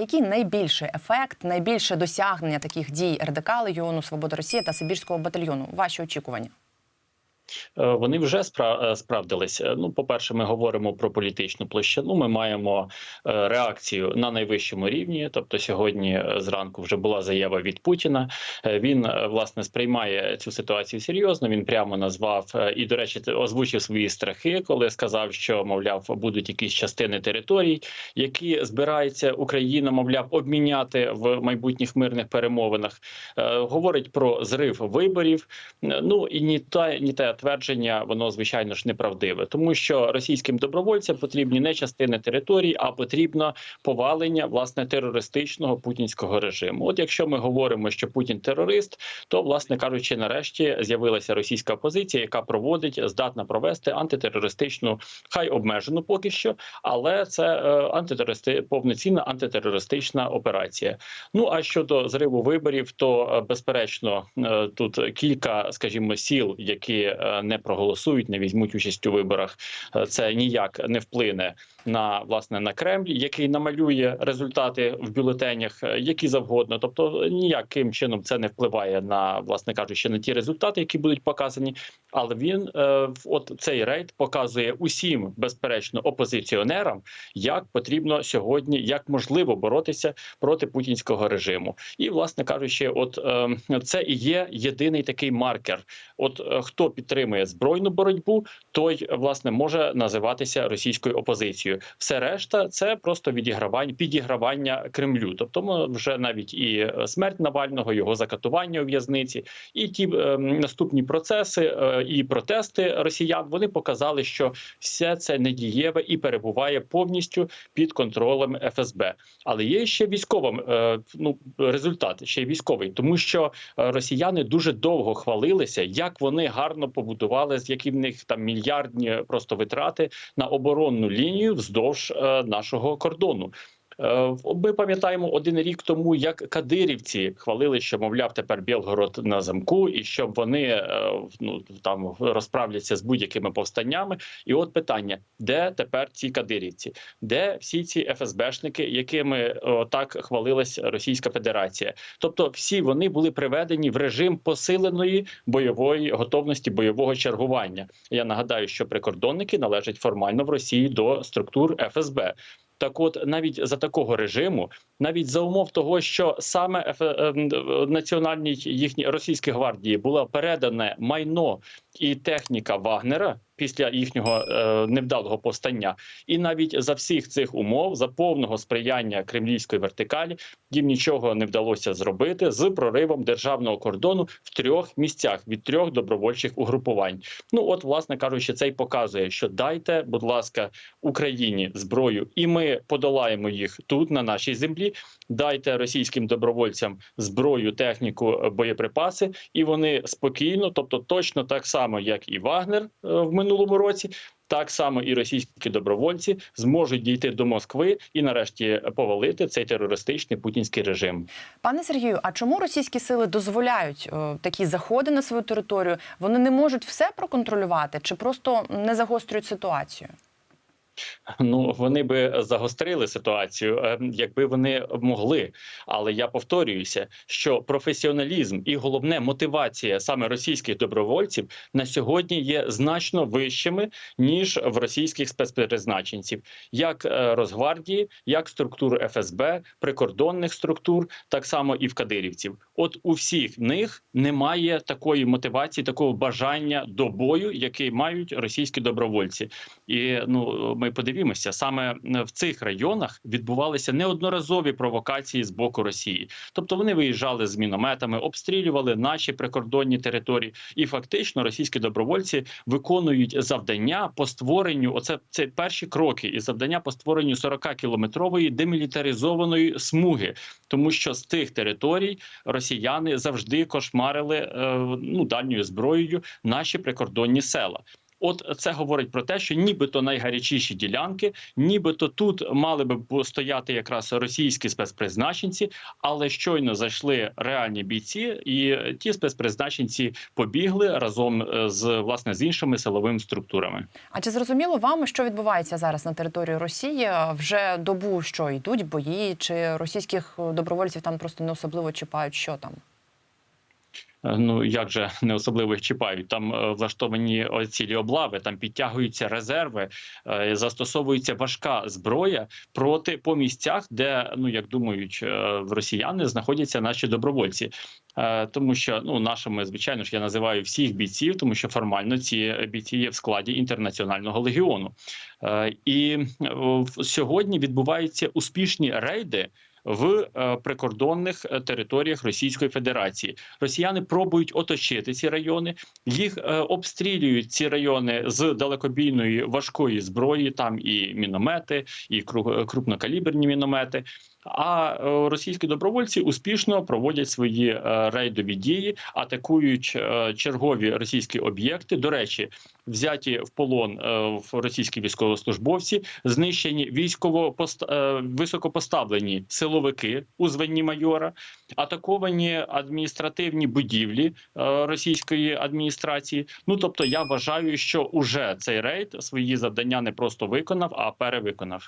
який найбільший ефект, найбільше досягнення таких дій РДК Легіону Свобода Росії та Сибірського батальйону? Ваші очікування? Е, Вони вже спра- е, справдились. Е, Ну, по-перше, ми говоримо про політичну площину. Ми маємо реакцію на найвищому рівні. Тобто, сьогодні зранку вже була заява від Путіна. Він власне сприймає цю ситуацію серйозно. Він прямо назвав і, до речі, озвучив свої страхи, коли сказав, що мовляв будуть якісь частини територій, які збирається Україна, мовляв, обміняти в майбутніх мирних перемовинах. Говорить про зрив виборів. Ну і ні та ні те твердження, воно звичайно ж неправдиве, тому що російським добровольцям потрібні не частини територій, а потрібно повалення власне терористичного путінського режиму. От якщо ми говоримо, що Путін терорист, то власне кажучи, нарешті з'явилася російська опозиція, яка проводить здатна провести антитерористичну, хай обмежену поки що, але це е, антитерористи повноцінна антитерористична операція. Ну а щодо зриву виборів, то е, безперечно е, тут кілька, скажімо, сіл, які не проголосують, не візьмуть участь у виборах. Е, Це ніяк не вплине на власне на Кремль, який намалює результати в бюлетенях, е, які завгодно. Тобто ніяким чином це не впливає на власне кажучи на ті результати, які будуть показані. Але він е, от цей рейд показує усім, безперечно, опозиціонерам, як потрібно сьогодні, як можливо боротися проти путінського режиму. І, власне кажучи, от е, це і є єдиний такий маркер. От е, хто підтримує збройну боротьбу, той власне може називатися російською опозицією. Все решта це просто відігравання підігравання Кремлю. Тобто, вже навіть і смерть Навального, його закатування у в'язниці, і ті е, наступні процеси і протести росіян вони показали, що все це недієве і перебуває повністю під контролем ФСБ. Але є ще військовим е, ну результат, ще й військовий, тому що е, росіяни дуже довго хвалилися, як вони гарно побудували, з які них там мільярдні просто витрати на оборонну лінію вздовж е, нашого кордону. Е, Ми пам'ятаємо один рік тому, як кадирівці хвалили, що мовляв тепер Білгород на замку, і щоб вони е, ну там розправляться з будь-якими повстаннями. І от питання: де тепер ці кадирівці? Де всі ці ФСБшники, якими о, так хвалилась Російська Федерація? Тобто, всі вони були приведені в режим посиленої бойової готовності бойового чергування. Я нагадаю, що прикордонники належать формально в Росії до структур ФСБ. Так, от навіть за такого режиму, навіть за умов того, що саме ем, національній їхній російській гвардії було передане майно і техніка Вагнера після їхнього е, невдалого повстання, і навіть за всіх цих умов, за повного сприяння кремлівської вертикалі, їм нічого не вдалося зробити з проривом державного кордону в трьох місцях від трьох добровольчих угрупувань. Ну от, власне кажучи, це й показує, що дайте, будь ласка, Україні зброю, і ми подолаємо їх тут, на нашій землі. Дайте російським добровольцям зброю, техніку, боєприпаси, і вони спокійно, тобто точно так само, як і Вагнер е, в минулому році. Так само і російські добровольці зможуть дійти до Москви і нарешті повалити цей терористичний путінський режим. Пане Сергію, а чому російські сили дозволяють о, такі заходи на свою територію? Вони не можуть все проконтролювати чи просто не загострюють ситуацію? Ну вони би загострили ситуацію, е, якби вони могли. Але я повторююся, що професіоналізм і головне мотивація саме російських добровольців на сьогодні є значно вищими ніж в російських спецпризначенців, як е, Росгвардії, як структур ФСБ, прикордонних структур, так само і в кадирівців. От у всіх них немає такої мотивації, такого бажання до бою, який мають російські добровольці. І ну ми подивімося, саме в цих районах відбувалися неодноразові провокації з боку Росії. Тобто вони виїжджали з мінометами, обстрілювали наші прикордонні території, і фактично російські добровольці виконують завдання по створенню. Оце це перші кроки і завдання по створенню 40 кілометрової демілітаризованої смуги, тому що з тих територій росіяни завжди кошмарили е, ну дальньою зброєю наші прикордонні села. От це говорить про те, що нібито найгарячіші ділянки, нібито тут мали би стояти якраз російські спецпризначенці, але щойно зайшли реальні бійці, і ті спецпризначенці побігли разом е, з власне з іншими силовими структурами. А чи зрозуміло вам, що відбувається зараз на території Росії? Вже добу що йдуть бої, чи російських добровольців там просто не особливо чіпають, що там? Е, Ну як же не особливо їх чіпають? Там е, влаштовані цілі облави, там підтягуються резерви, е, застосовується важка зброя проти по місцях, де ну як думають в росіяни, знаходяться наші добровольці. Тому що ну нашими, звичайно ж, я називаю всіх бійців, тому що формально ці бійці є в складі інтернаціонального легіону. І сьогодні відбуваються успішні рейди в е, прикордонних е, територіях Російської Федерації. Росіяни пробують оточити ці райони, їх е, обстрілюють ці райони з далекобійної важкої зброї. Там і міномети, і кру- крупнокаліберні міномети. А російські добровольці успішно проводять свої рейдові дії, атакують чергові російські об'єкти. До речі, взяті в полон в російські військовослужбовці, знищені військово високопоставлені силовики у званні майора, атаковані адміністративні будівлі е, російської адміністрації. Ну тобто, я вважаю, що уже цей рейд свої завдання не просто виконав, а перевиконав.